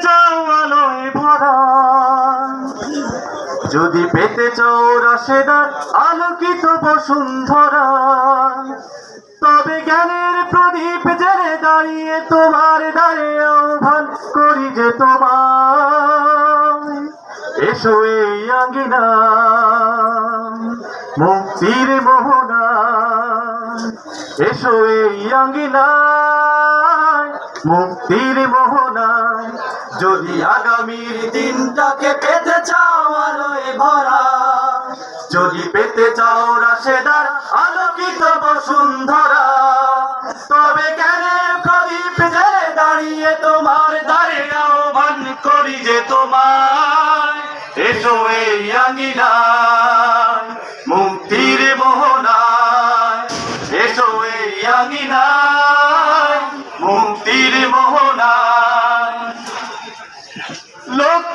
চাও আলোয় ভরা। যদি পেতে চাও রাশেদার আলোকিত বসুন্ধরা। তবে জ্ঞানের প্রদীপ জেলে দাঁড়িয়ে তোমার দ্বারে আহ্বান করি যে তোমার এসো এই আঙ্গিনা মুক্তির মোহনা। এসো এই আঙ্গিনা মুক্তির মোহনা। যদি আগামীর দিনটাকে পেতে চাও আলোয় ভরা, যদি পেতে চাও রাশেদার আলোকিত বসুন্ধরা, তবে কেন প্রদীপ জেলে দাঁড়িয়ে তোমার দ্বারে আহ্বান করি যে তোমার এসো এই আঙ্গিনায় মুক্তির মোহনায়। এসো এই আঙ্গিনায় মুক্তির মোহনায়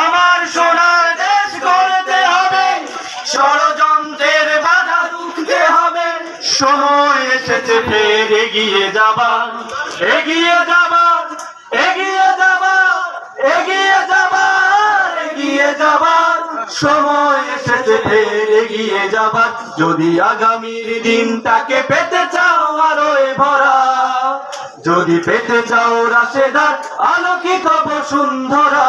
আমার সোনার দেশ গড়তে হবে, ষড়যন্ত্রের বাধা রুখতে হবে। সময় এসেছে, ফের এগিয়ে যাবার, এগিয়ে এগিয়ে এগিয়ে এগিয়ে সময় এসেছে, ফের এগিয়ে যাবার। যদি আগামীর দিনটাকে পেতে চাও আলোয় ভরা যদি পেতে চাও রাশেদার, আলোকিত বসুন্ধরা,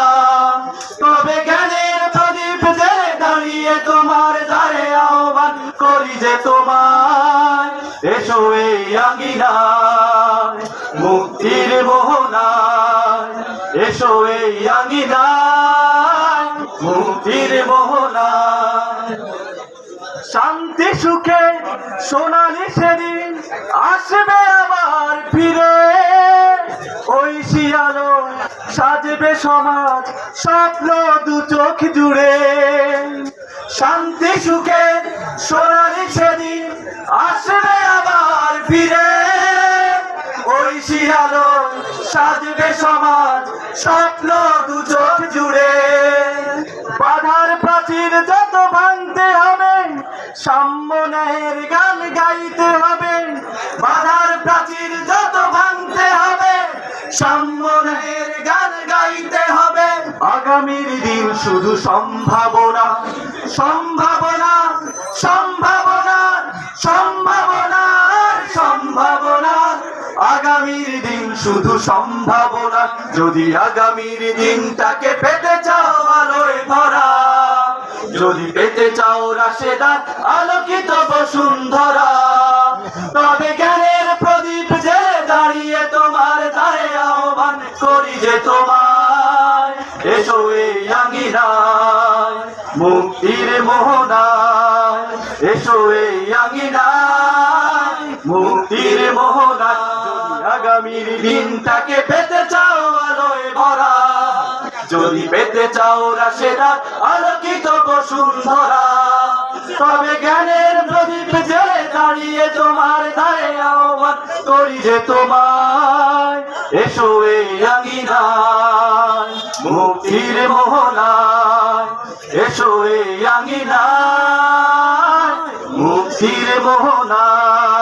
তবে জ্ঞানের প্রদীপ জেলে দাঁড়িয়ে তোমার দ্বারে আহ্বান করি যে তোমার, এসো এই আঙ্গিনায়, মুক্তির মোহনায়, এসো এই আঙ্গিনায়, মুক্তির মোহনায়। শান্তি, সুখে সোনালি সেদিন আসবে আবার ফিরে। ওই শিয়ালো সাজবে সমাজ স্বপ্ন দু চোখ জুড়ে। শান্তি, সুখে সোনালি সেদিন আসবে আবার ফিরে। ওই শিয়ালো সাজবে সমাজ স্বপ্ন দু চোখ জুড়ে। সাম্যনের গান গাইতে হবে। বাধার প্রাচীর যত ভাঙতে হবে সাম্যনের গান গাইতে হবে। আগামীর দিন শুধু সম্ভাবনা সম্ভাবনা সম্ভাবনা সম্ভাবনা সম্ভাবনা। আগামীর দিন শুধু সম্ভাবনা, যদি আগামীর দিনটাকে পেতে চাও আলোয় ভরা। যদি পেতে চাও রাশেদার আলোকিত বসুন্ধরা, তবে জ্ঞানের প্রদীপ যে দাঁড়িয়ে তোমার দ্বারে আহ্বান করি যে তোমার এসো এই আঙ্গিনায় মুক্তির মোহনায়। এসো এই আঙ্গিনায় মুক্তির মোহনায়। আগামীর দিনটাকে পেতে চাও আলোয় ভরা যদি পেতে চাও রাশেদা, আলোকিত বসুন্ধরা। তবে জ্ঞানের প্রদীপ জেলে দাঁড়িয়ে তোমার দায়ে আহ্বান করি যে তোমায়। এসো এই আঙ্গিনায় মুক্তির মোহনায়। এসো এই আঙ্গিনায় মুক্তির মোহনায়।